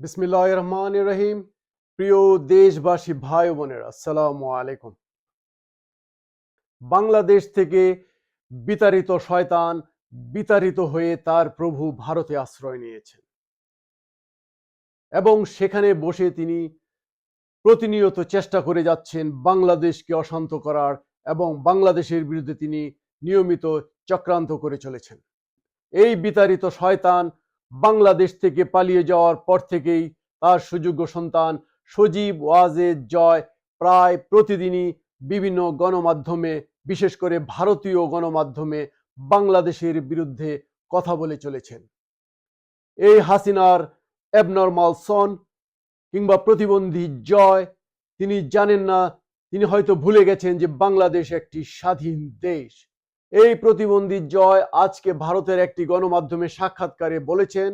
বিসমিল্লাহ রহমান রহিম প্রিয় দেশবাসী, ভাই বোনেরা, আসসালামু আলাইকুম। বাংলাদেশ থেকে বিতাড়িত শয়তান বিতাড়িত হয়ে তার প্রভু ভারতে আশ্রয় নিয়েছেন। এবং সেখানে বসে তিনি প্রতিনিয়ত চেষ্টা করে যাচ্ছেন বাংলাদেশকে অশান্ত করার এবং বাংলাদেশের বিরুদ্ধে তিনি নিয়মিত চক্রান্ত করে চলেছেন। এই বিতাড়িত শয়তান বাংলাদেশ থেকে পালিয়ে যাওয়ার পর থেকেই তার সুযোগ্য সন্তান সজীব ওয়াজেদ জয় প্রায় প্রতিদিনই বিভিন্ন গণমাধ্যমে, বিশেষ করে ভারতীয় গণমাধ্যমে বাংলাদেশের বিরুদ্ধে কথা বলে চলেছেন। এই হাসিনার অ্যাবনর্মাল সন কিংবা প্রতিবন্ধী জয়, তিনি জানেন না, তিনি হয়তো ভুলে গেছেন যে বাংলাদেশ একটি স্বাধীন দেশ। এই প্রতিবন্ধী জয় আজকে ভারতের একটি গণমাধ্যমে সাক্ষাৎকারে বলেছেন,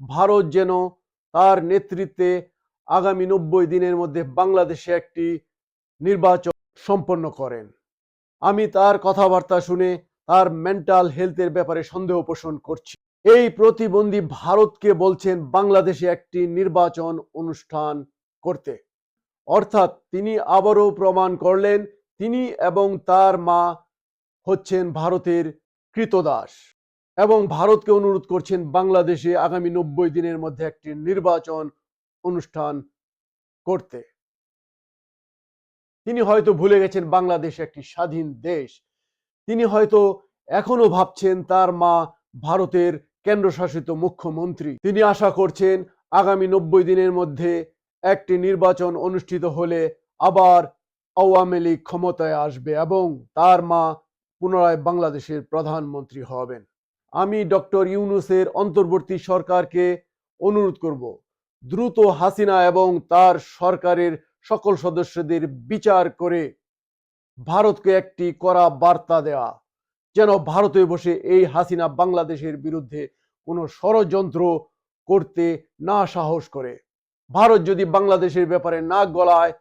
ভারত যেন তার নেতৃত্বে আগামী নব্বই দিনের মধ্যে বাংলাদেশে একটি নির্বাচন সম্পন্ন করেন। আমি তার কথাবার্তা শুনে তার মেন্টাল হেলথের ব্যাপারে সন্দেহ পোষণ করছি। এই প্রতিবন্ধী ভারতকে বলছেন, বাংলাদেশে একটি নির্বাচন অনুষ্ঠান করতে। অর্থাৎ তিনি আবারও প্রমাণ করলেন, তিনি এবং তার মা হচ্ছেন ভারতের কৃতদাস এবং ভারতকে অনুরোধ করছেন বাংলাদেশে আগামী নব্বই দিনের মধ্যে একটি নির্বাচন অনুষ্ঠান করতে। তিনি হয়তো ভুলে গেছেন বাংলাদেশ একটি স্বাধীন দেশ। তিনি হয়তো এখনও ভাবছেন তার মা ভারতের কেন্দ্রশাসিত মুখ্যমন্ত্রী। তিনি আশা করছেন আগামী নব্বই দিনের মধ্যে একটি নির্বাচন অনুষ্ঠিত হলে আবার আওয়ামী লীগ ক্ষমতায় আসবে এবং তার মা পুনরায় বাংলাদেশের প্রধানমন্ত্রী হবেন। আমি ডক্টর ইউনুসের অন্তর্বর্তী সরকারকে অনুরোধ করব, দ্রুত হাসিনা এবং তার সরকারের সকল সদস্যদের বিচার করে ভারতকে একটি কড়া বার্তা দেওয়া, যেন ভারতে বসে এই হাসিনা বাংলাদেশের বিরুদ্ধে কোনো ষড়যন্ত্র করতে না সাহস করে। ভারত যদি বাংলাদেশের ব্যাপারে নাক গলায়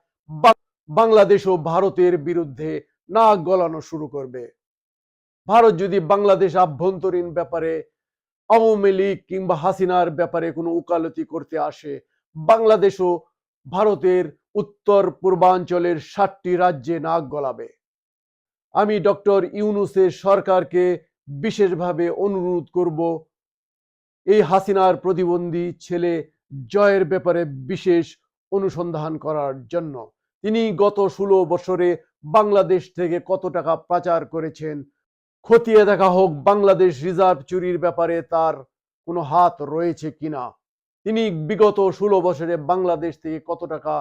বাংলাদেশও ভারতের বিরুদ্ধে নাক গলানো শুরু করবে। ভারত যদি বাংলাদেশ আভ্যন্তরীণ ব্যাপারে, আওয়ামী লীগ কিংবা হাসিনার ব্যাপারে কোনো উকালতি করতে আসে, বাংলাদেশও ভারতের উত্তর পূর্বাঞ্চলের ষাটটি রাজ্যে নাক গলাবে। আমি ডক্টর ইউনুসের সরকারকে বিশেষভাবে অনুরোধ করব, এই হাসিনার প্রতিবন্ধী ছেলে জয়ের ব্যাপারে বিশেষ অনুসন্ধান করার জন্য। তিনি গত ষোলো বছরে বাংলাদেশ থেকে কত টাকা পাচার করেছেন খতিয়ে দেখা হোক, বাংলাদেশ রিজার্ভ চুরির ব্যাপারে তার কোনো হাত রয়েছে কিনা? তিনি বিগত ষোলো বছরে বাংলাদেশ থেকে কত টাকা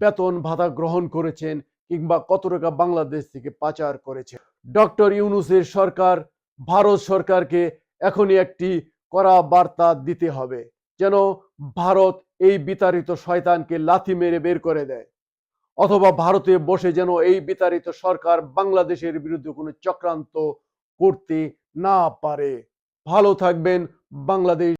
বেতন ভাতা গ্রহণ করেছেন কিংবা কত টাকা বাংলাদেশ থেকে পাচার করেছে ডক্টর ইউনুসের সরকার, ভারত সরকারকে এখনই একটি কড়া বার্তা দিতে হবে যেন ভারত এই বিতাড়িত শয়তানকে লাথি মেরে বের করে দেয়। অথবা ভারতে বসে যেন এই বিতাড়িত সরকার বাংলাদেশের বিরুদ্ধে কোনো চক্রান্ত করতে না পারে। ভালো থাকবেন, বাংলাদেশ।